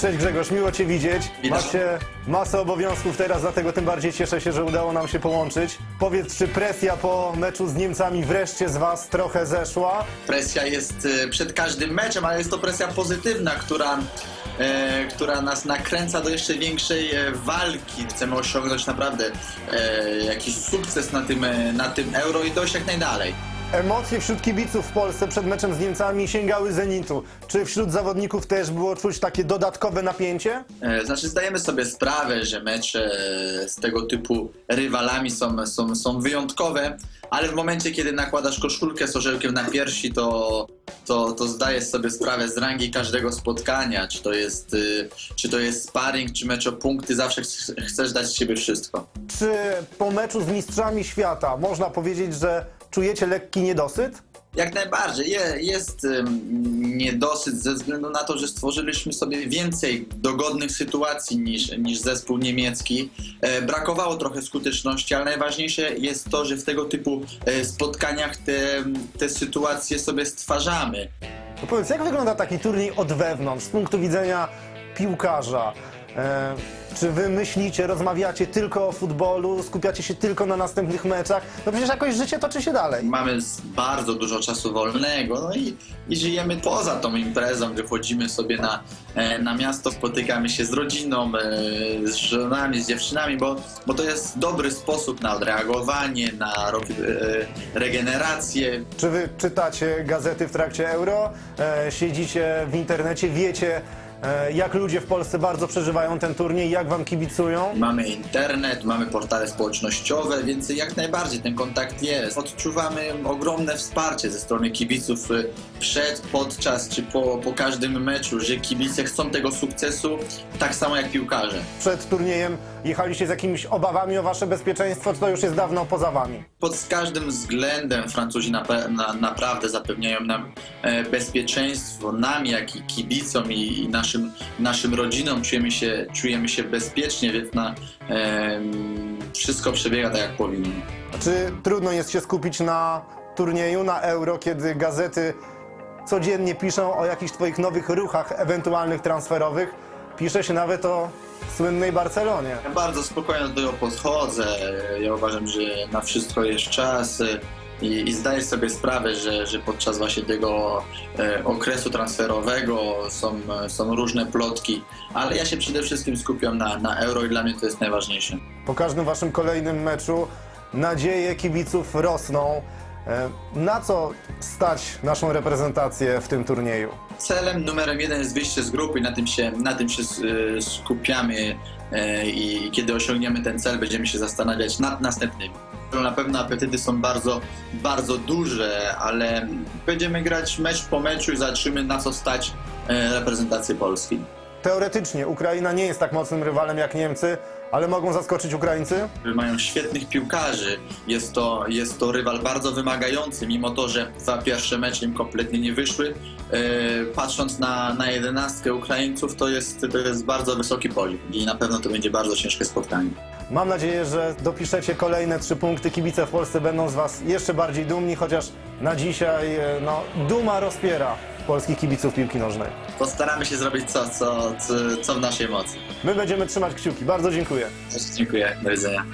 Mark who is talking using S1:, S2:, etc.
S1: Cześć Grzegorz, miło Cię widzieć.
S2: Witam.
S1: Macie masę obowiązków teraz, dlatego tym bardziej cieszę się, że udało nam się połączyć. Powiedz, czy presja po meczu z Niemcami wreszcie z Was trochę zeszła?
S2: Presja jest e, przed każdym meczem, ale jest to presja pozytywna, która, e, która nas nakręca do jeszcze większej e, walki. Chcemy osiągnąć naprawdę e, jakiś sukces na tym, e, na tym euro i dojść jak najdalej.
S1: Emocje wśród kibiców w Polsce przed meczem z Niemcami sięgały zenitu. Czy wśród zawodników też było czuć takie dodatkowe napięcie?
S2: E, Znaczy zdajemy sobie sprawę, że mecze z tego typu rywalami są, są, są wyjątkowe, ale w momencie, kiedy nakładasz koszulkę z orzełkiem na piersi, to, to, to zdajesz sobie sprawę z rangi każdego spotkania, czy to jest, y, czy to jest sparring, czy mecz o punkty, zawsze ch- chcesz dać z siebie wszystko.
S1: Czy po meczu z Mistrzami Świata można powiedzieć, że czujecie lekki niedosyt?
S2: Jak najbardziej. Je, jest ym, niedosyt ze względu na to, że stworzyliśmy sobie więcej dogodnych sytuacji niż, niż zespół niemiecki. E, brakowało trochę skuteczności, ale najważniejsze jest to, że w tego typu e, spotkaniach te, te sytuacje sobie stwarzamy.
S1: No powiedz, jak wygląda taki turniej od wewnątrz, z punktu widzenia piłkarza? E, czy wy myślicie, rozmawiacie tylko o futbolu, skupiacie się tylko na następnych meczach? No przecież jakoś życie toczy się dalej.
S2: Mamy z- bardzo dużo czasu wolnego no i, i żyjemy poza tą imprezą, wychodzimy sobie na, e, na miasto, spotykamy się z rodziną, e, z żonami, z dziewczynami, bo, bo to jest dobry sposób na odreagowanie, na e, regenerację.
S1: Czy wy czytacie gazety w trakcie euro? E, siedzicie w internecie, wiecie, jak ludzie w Polsce bardzo przeżywają ten turniej, jak wam kibicują?
S2: Mamy internet, mamy portale społecznościowe, więc jak najbardziej ten kontakt jest. Odczuwamy ogromne wsparcie ze strony kibiców e, przed, podczas czy po, po każdym meczu, że kibice chcą tego sukcesu tak samo jak piłkarze.
S1: Przed turniejem jechaliście z jakimiś obawami o wasze bezpieczeństwo, czy to już jest dawno poza wami?
S2: Pod każdym względem Francuzi nape- na, naprawdę zapewniają nam e, bezpieczeństwo, nam jak i kibicom i, i naszym, naszym rodzinom czujemy się, czujemy się bezpiecznie, więc na, em, wszystko przebiega tak jak powinno.
S1: Czy trudno jest się skupić na turnieju, na euro, kiedy gazety codziennie piszą o jakichś twoich nowych ruchach, ewentualnych transferowych? Pisze się nawet o słynnej Barcelonie.
S2: Ja bardzo spokojnie do tego podchodzę. Ja uważam, że na wszystko jest czas e, i, i zdaję sobie sprawę, że, że podczas właśnie tego e, okresu transferowego są, e, są różne plotki, ale ja się przede wszystkim skupiam na, na euro i dla mnie to jest najważniejsze.
S1: Po każdym waszym kolejnym meczu nadzieje kibiców rosną. E, Na co stać naszą reprezentację w tym turnieju?
S2: Celem numerem jeden jest wyjście z grupy i na tym się, na tym się e, skupiamy i kiedy osiągniemy ten cel, będziemy się zastanawiać nad następnymi. Na pewno apetyty są bardzo, bardzo duże, ale będziemy grać mecz po meczu i zobaczymy na co stać e, reprezentację Polski.
S1: Teoretycznie Ukraina nie jest tak mocnym rywalem jak Niemcy, ale mogą zaskoczyć Ukraińcy?
S2: Mają świetnych piłkarzy. Jest to, jest to rywal bardzo wymagający, mimo to, że dwa pierwsze mecze im kompletnie nie wyszły. E, patrząc na, na jedenastkę Ukraińców, to jest, to jest bardzo wysoki poziom i na pewno to będzie bardzo ciężkie spotkanie.
S1: Mam nadzieję, że dopiszecie kolejne trzy punkty. Kibice w Polsce będą z Was jeszcze bardziej dumni, chociaż na dzisiaj e, no, duma rozpiera polskich kibiców piłki nożnej.
S2: Postaramy się zrobić co, co, co, co w naszej mocy.
S1: My będziemy trzymać kciuki. Bardzo dziękuję.
S2: Dziękuję, do widzenia.